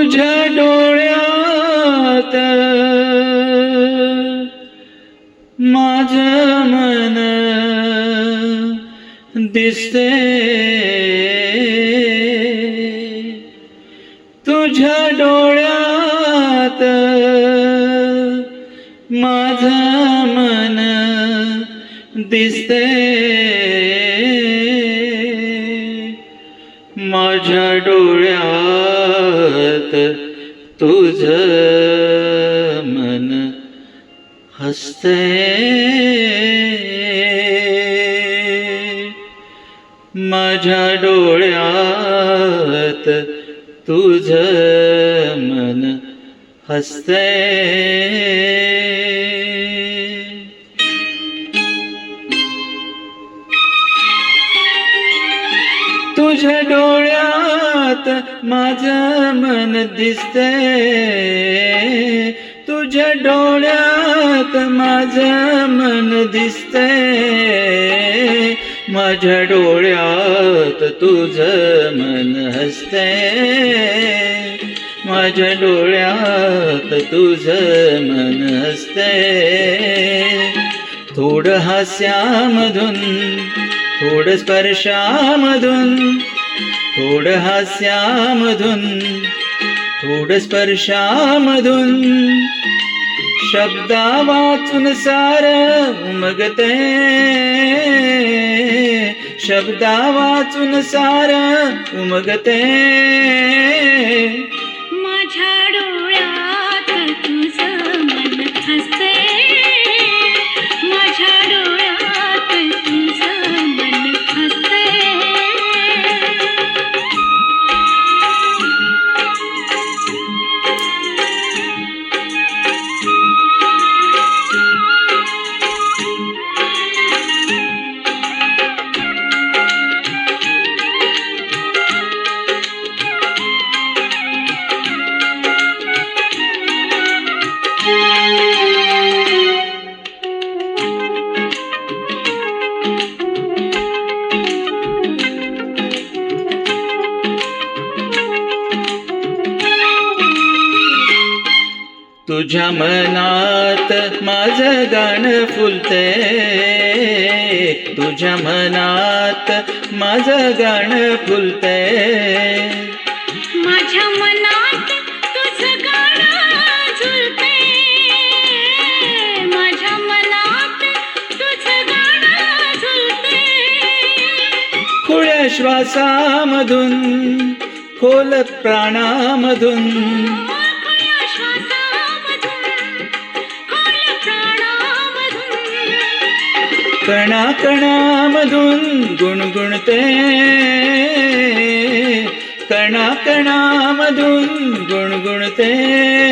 तुझ्या डोळ्यात. माझ मन दिसते. तुझ्या डोळ्यात माझ मन दिसते. माझ्या डोळ्या डोळ्यात तुझ मन हसते। माझ्या डोळ्यात तुझ मन हसते। तुझ्या आता माझं मन दिसते. तुझ्या डोळ्यात माझं मन दिसते. माझ्या डोळ्यात तुझं मन हसते. माझ्या डोळ्यात तुझं मन हसते. थोडं हास्यामधून थोडं स्पर्शामधून थोड हास्यामधून थोड स्पर्शामधून. शब्दा वाचून सार उमगते शब्दा वाचून सार उमगते. तुझ्या मनात माझं गाणं फुलते तुझ्या मनात माझं गाणं फुलते माझ्या मनात तुझं गाणं झुलते माझ्या मनात तुझं गाणं झुलते खुळ्या श्वासामधून खोल प्राणामधून कणा कणामधून गुणगुणते. कणा कणामधून गुणगुणते.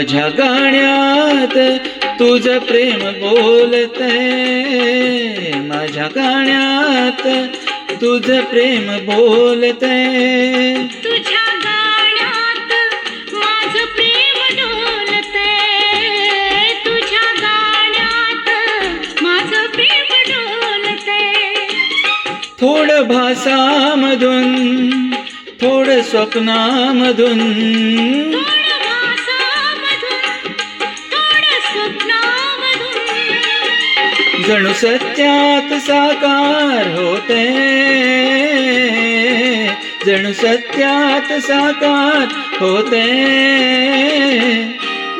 माझ्या गाण्यात तुझं प्रेम बोलते माझ्या गाण्यात तुझं प्रेम बोलते तुझ्या गाण्यात माझं प्रेम डोलते तुझ्या गाण्यात माझं प्रेम डोलते थोडं भासामधून थोडं स्वप्नामधून जणू सत्यात साकार होते. जणू सत्यात साकार होते.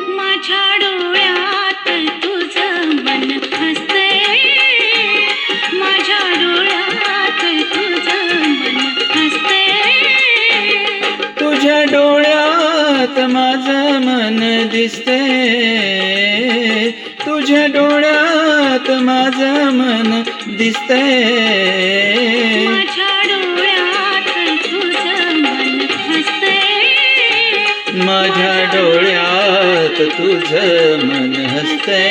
माझ्या डोळ्यात तुझं माझ्या तुझ्या डोळ्यात माझं मन दिसते. तुझ्या डोळ्यात माझं मन दिसते माझ्या डोळ्यात तुझं मन हसते